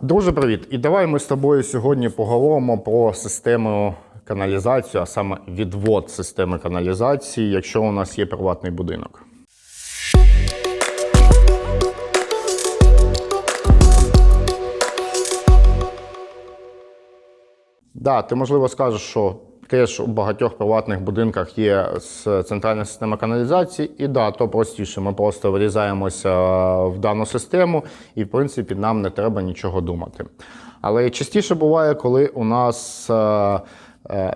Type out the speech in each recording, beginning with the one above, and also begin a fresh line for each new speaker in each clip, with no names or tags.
Друже, привіт! І давай ми з тобою сьогодні поговоримо про систему каналізації, а саме відвод системи каналізації, якщо у нас є приватний будинок. Да, ти можливо скажеш, що теж у багатьох приватних будинках є центральна система каналізації, і да, то простіше. Ми просто вирізаємося в дану систему, і в принципі нам не треба нічого думати. Але частіше буває, коли у нас е, е,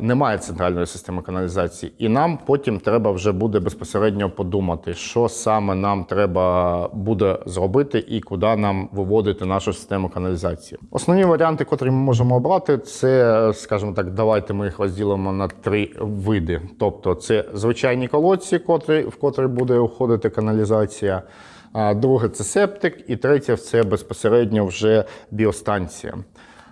немає центральної системи каналізації, і нам потім треба вже буде безпосередньо подумати, що саме нам треба буде зробити і куди нам виводити нашу систему каналізації. Основні варіанти, котрі ми можемо обрати, це, скажімо так, давайте ми їх розділимо на три види. Тобто, це звичайні колодці, котрі, в котрі буде уходити каналізація. А друге це септик, і третє це безпосередньо вже біостанція.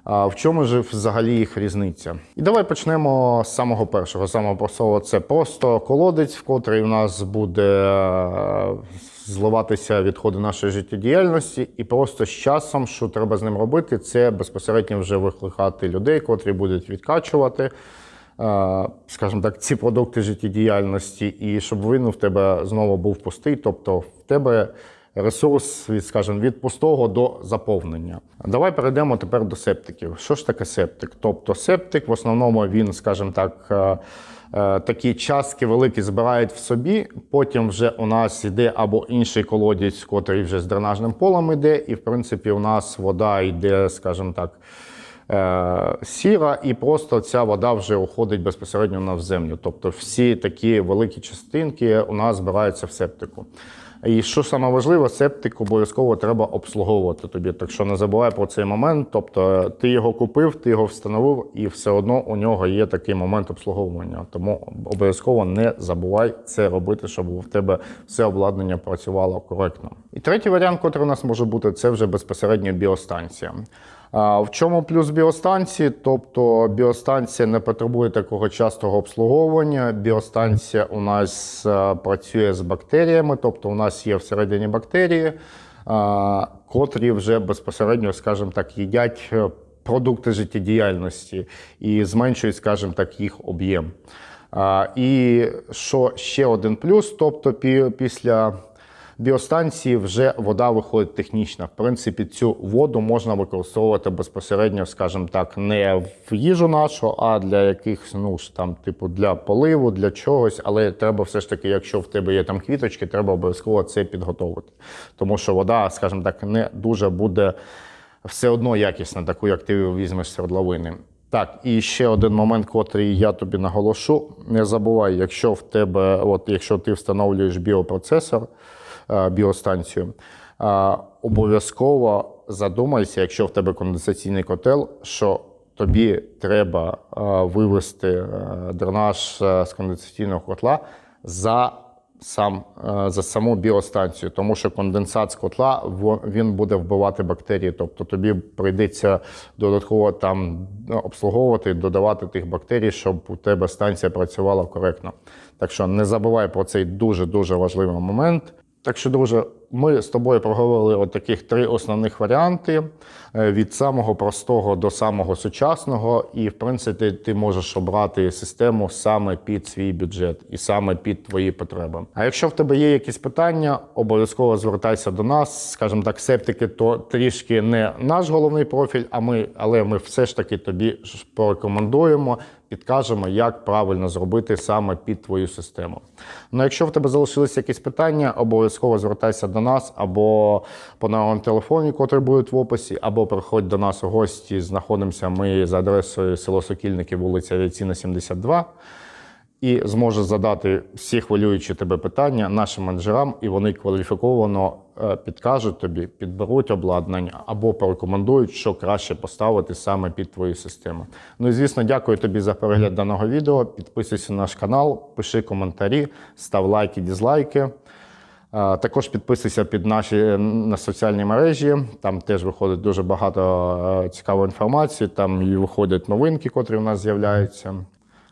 А в чому ж взагалі їх різниця? І давай почнемо з самого першого, самого простого. Це просто колодець, в котрий у нас буде е, зливатися відходи нашої життєдіяльності, і просто з часом, що треба з ним робити, це безпосередньо вже викликати людей, котрі будуть відкачувати. е, Скажімо так, ці продукти життєдіяльності, і щоб він в тебе знову був пустий, тобто в тебе ресурс від, скажімо, від пустого до заповнення. Давай перейдемо тепер до септиків. Що ж таке септик? Тобто септик в основному він, скажімо так, е, е, такі частки великі збирають в собі. Потім вже у нас йде або інший колодязь, котрий вже з дренажним полем йде, і в принципі у нас вода йде, скажімо так. е, Сіра, і просто ця вода вже уходить безпосередньо на землю. Тобто всі такі великі частинки у нас збираються в септику. І що саме важливо, септик обов'язково треба обслуговувати тобі. Так що не забувай про цей момент. Тобто ти його купив, ти його встановив, і все одно у нього є такий момент обслуговування. Тому обов'язково не забувай це робити, щоб в тебе все обладнання працювало коректно. І третій варіант, який у нас може бути, це вже безпосередньо біостанція. В чому плюс біостанції? Тобто біостанція не потребує такого частого обслуговування. Біостанція у нас е, працює з бактеріями, тобто у нас є всередині бактерії, котрі вже безпосередньо, скажімо так, їдять е, продукти життєдіяльності і зменшують, скажімо так, їх об'єм. І що ще один плюс, тобто пі- після біостанції вже вода виходить технічна. В принципі, цю воду можна використовувати безпосередньо, скажімо так, не в їжу нашу, а для якихось ну ж там, типу, для поливу, для чогось. Але треба все ж таки, якщо в тебе є там квіточки, треба обов'язково це підготовити. Тому що вода, скажімо так, не дуже буде все одно якісна, таку, як ти візьмеш свердловини. Так, і ще один момент, котрий я тобі наголошу. Не забувай, якщо в тебе, от якщо ти встановлюєш біопроцесор, біостанцію, е, обов'язково задумайся, якщо в тебе конденсаційний котел, що тобі треба е, вивести е, дренаж е, з конденсаційного котла за сам е, за саму біостанцію, тому що конденсат з котла він буде вбивати бактерії. Тобто тобі прийдеться додатково там ну, обслуговувати, додавати тих бактерій, щоб у тебе станція працювала коректно. Так що не забувай про цей дуже дуже важливий момент. Так що, друже, ми з тобою проговорили от таких три основних варіанти: е, від самого простого до самого сучасного, і в принципі ти можеш обрати систему саме під свій бюджет і саме під твої потреби. А якщо в тебе є якісь питання, обов'язково звертайся до нас. Скажімо так, септики то трішки не наш головний профіль, а ми, але ми все ж таки тобі порекомендуємо. Підкажемо, як правильно зробити саме під твою систему. Ну, якщо в тебе залишилися якісь питання, обов'язково звертайся до нас або по новому телефоні, котрий буде в описі, або приходь до нас у гості. Знаходимося ми за адресою село Сокільники, вулиця Авіаційна, 72 і зможе задати всі хвилюючі тебе питання нашим менеджерам, і вони кваліфіковано е, підкажуть тобі, підберуть обладнання або порекомендують, що краще поставити саме під твою систему. Ну і звісно, дякую тобі за перегляд даного відео. Підписуйся на наш канал, пиши коментарі, став лайки, дізлайки. Е, Також підписуйся під наші е, на соціальні мережі. Там теж виходить дуже багато цікавої інформації. Там і виходять новинки, котрі у нас з'являються.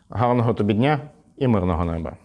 Гарного тобі дня і мирного неба.